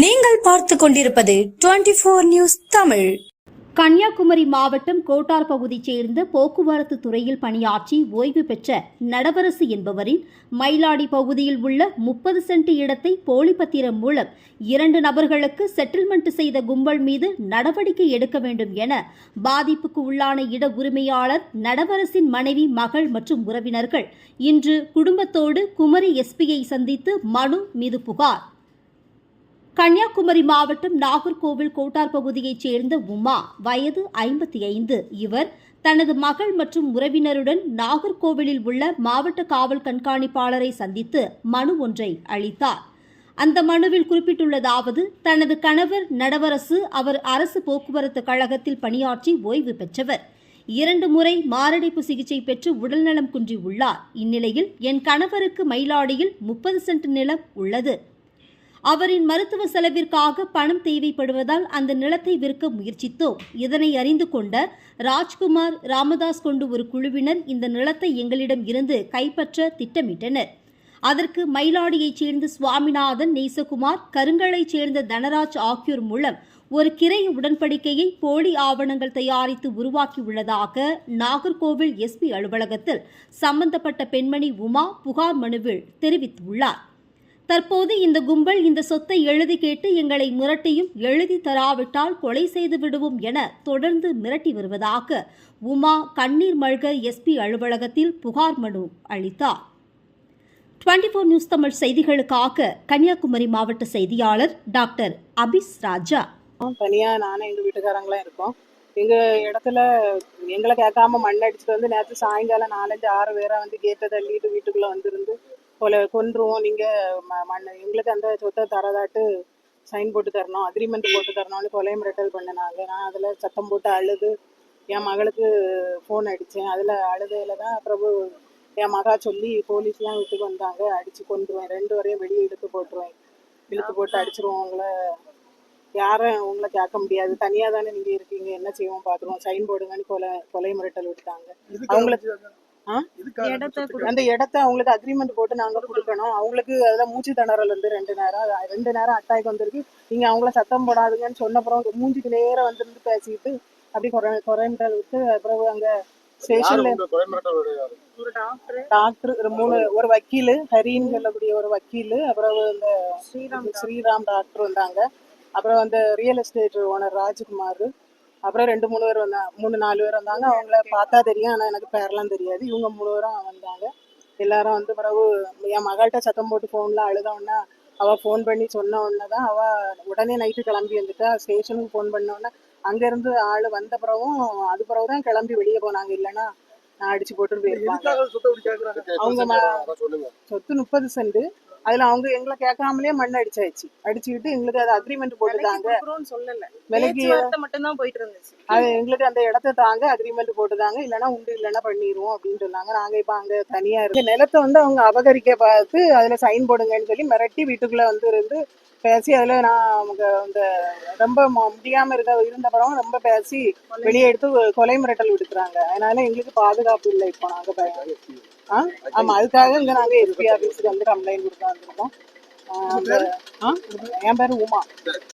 நீங்கள் பார்த்து கொண்டிருப்பது twenty four news Tamil. Kanyakumari மாவட்டம் கோட்டார் பகுதியைச் சேர்ந்த போக்குவரத்து துறையில் பணியாற்றி ஓய்வு பெற்ற நடவரசு என்பவரின் மயிலாடி பகுதியில் உள்ள முப்பது சென்ட் இடத்தை போலி பத்திரம் மூலம் இரண்டு நபர்களுக்கு செட்டில்மெண்ட் செய்த கும்பல் மீது நடவடிக்கை எடுக்க வேண்டும் என பாதிப்புக்கு உள்ளான இட உரிமையாளர் நடவரசின் மனைவி மகள் மற்றும் உறவினர்கள் இன்று குடும்பத்தோடு குமரி எஸ்பியை சந்தித்து மனு மீது புகார். கன்னியாகுமரி மாவட்டம் நாகர்கோவில் கோட்டார் பகுதியைச் சேர்ந்த உமா வயது ஐம்பத்தி ஐந்து. இவர் தனது மகள் மற்றும் உறவினருடன் நாகர்கோவிலில் உள்ள மாவட்ட காவல் கண்காணிப்பாளரை சந்தித்து மனு ஒன்றை அளித்தார். அந்த மனுவில் குறிப்பிட்டுள்ளதாவது தனது கணவர் நடவரசு அவர் அரசு போக்குவரத்து கழகத்தில் பணியாற்றி ஓய்வு பெற்றவர். இரண்டு முறை மாரடைப்பு சிகிச்சை பெற்று உடல்நலம் குன்றியுள்ளார். இந்நிலையில் என் கணவருக்கு மயிலாடியில் முப்பது சென்ட் நிலம் உள்ளது. அவரின் மருத்துவ செலவிற்காக பணம் தேவைப்படுவதால் அந்த நிலத்தை விற்க முயற்சித்தோம். இதனை அறிந்து கொண்ட ராஜ்குமார் ராமதாஸ் கொண்டு ஒரு குழுவினர் இந்த நிலத்தை எங்களிடம் இருந்து கைப்பற்ற திட்டமிட்டனர். அதற்கு மயிலாடியைச் சேர்ந்த சுவாமிநாதன் நேசகுமார் கருங்கலைச் சேர்ந்த தனராஜ் ஆகியோர் மூலம் ஒரு கிரை உடன்படிக்கையை போலி ஆவணங்கள் தயாரித்து உருவாக்கியுள்ளதாக நாகர்கோவில் எஸ்பி அலுவலகத்தில் சம்பந்தப்பட்ட பெண்மணி உமா புகார் மனுவில் தெரிவித்துள்ளார். தற்போது இந்த கும்பல் இந்த சொத்தை எழுதி கேட்டு எங்களை மிரட்டியும் எழுதி தராவிட்டால் கொலை செய்து விடுவோம் என தொடர்ந்து மிரட்டி வருவதாக உமா கண்ணீர் மல்க எஸ்பி அலுவலகத்தில் புகார் மனு அளித்தார். டுவெண்டி ஃபோர் நியூஸ் தமிழ் செய்திகளுக்காக கன்னியாகுமரி மாவட்ட செய்தியாளர் டாக்டர் அபிஸ் ராஜா. தனியாக நானும் எங்கள் வீட்டுக்காரங்களாம் இருக்கோம். எங்கள் இடத்துல எங்களை கேட்காம மண் அடிச்சுட்டு வந்து நேற்று சாயங்காலம் நாலஞ்சு ஆறு பேரா வந்து கேட்டை தள்ளிட்டு வீட்டுக்குள்ளே வந்துருந்து கொலை கொன்றுவோம். நீங்கள் மண் எங்களுக்கு அந்த சொத்தை தரதாட்டு சைன் போட்டு தரணும் அக்ரிமெண்ட் போட்டு தரணும்னு கொலை மிரட்டல் பண்ணினாங்க. நான் அதில் சத்தம் போட்டு அழுது என் மகளுக்கு ஃபோன் அடித்தேன் அதில் அழுதையில தான் பிரபு என் மகா சொல்லி போலீஸ்லாம் வீட்டுக்கு வந்தாங்க. அடித்து கொண்டுருவேன் ரெண்டு வரையும் வெளியே இழுத்து போட்டுருவேன். இழுத்து போட்டு அடிச்சிருவோம். உங்களை யாரும் உங்களை கேட்க முடியாது. தனியா தானே நீங்க இருக்கீங்க. என்ன செய்வோம் பாத்துருவோம். சைன் போடுங்கன்னு கொலை கொலை மிரட்டல் விட்டாங்க அவங்களுக்கு? அந்த இடத்த அவங்களுக்கு அக்ரிமெண்ட் போட்டு நாங்க கொடுக்கணும். அவங்களுக்கு அதுல மூச்சு திணறல் வந்து ரெண்டு நேரம் ரெண்டு நேரம் அட்டாக் வந்திருக்கு. நீங்க அவங்கள சத்தம் போடாதுங்கன்னு சொன்னப்புறம் மூஞ்சிக்கு நேரம் வந்துருந்து பேசிட்டு அப்படி குறை குறை மிரட்டல் விட்டு அப்புறம் அங்க ஸ்டேஷன்ல டாக்டர் ஒரு மூணு ஒரு வக்கீல் ஹரின்னு சொல்லக்கூடிய ஒரு வக்கீல் அப்புறம் இந்த ஸ்ரீராம் ஸ்ரீராம் டாக்டர் வந்தாங்க. அப்புறம் அந்த ரியல் எஸ்டேட் ஓனர் ராஜ்குமார். அப்புறம் ரெண்டு மூணு பேர் வந்தாங்க மூணு நாலு பேர் வந்தாங்க. அவங்கள பார்த்தா தெரியும். ஆனால் எனக்கு பேர்லாம் தெரியாது. இவங்க மூணு பேரும் வந்தாங்க. எல்லாரும் வந்து பிறகு என் மகள்கிட்ட சத்தம் போட்டு ஃபோனில் அழுத உடனே அவள் ஃபோன் பண்ணி சொன்ன உடனே தான் அவள் உடனே நைட்டு கிளம்பி வந்துட்டா. ஸ்டேஷனுக்கு ஃபோன் பண்ண உடனே அங்கேருந்து ஆள் வந்த பிறகும் அது பிறகு தான் கிளம்பி வெளியே போனாங்க. இல்லைன்னா நான் அடிச்சு போட்டுட்டு போயிருப்பாங்க. அவங்க சொத்து முப்பது சென்ட் அதுல அவங்க எங்களை கேட்காமலே மண் அடிச்சாச்சு. அடிச்சுக்கிட்டு எங்களுக்கு அது அக்ரிமெண்ட் போட்டுதாங்க சொல்லல. விலைக்கு பேச்சுவார்த்தை மட்டும் தான் போயிட்டு இருந்துச்சு அது எங்களுக்கு அந்த இடத்த தாங்க அக்ரிமெண்ட் போட்டுதாங்க இல்லைன்னா உண்டு இல்லைன்னா பண்ணிடுவோம் அப்படின்னு சொன்னாங்க. நாங்க இப்ப அங்க தனியா இருக்கு நிலத்தை வந்து அவங்க அபகரிக்க பார்த்து அதுல சைன் போடுங்கன்னு சொல்லி மிரட்டி வீட்டுக்குள்ள வந்து இருந்து பேசி அதுல நான் அவங்க அந்த ரொம்ப மு- முடியாம இருக்க இருந்தப்பறம் ரொம்ப பேசி வெளியே எடுத்து கொலை மிரட்டல் விடுக்குறாங்க அதனால எங்களுக்கு பாதுகாப்பு இல்லை இப்போ நாங்க பய- ஆ? ஆமா அதுக்காக இங்க நாங்க எஸ்பி ஆபீஸ்க்கு வந்து கம்ப்ளைண்ட் கொடுக்க வந்திருக்கோம்? என் பேரு உமா.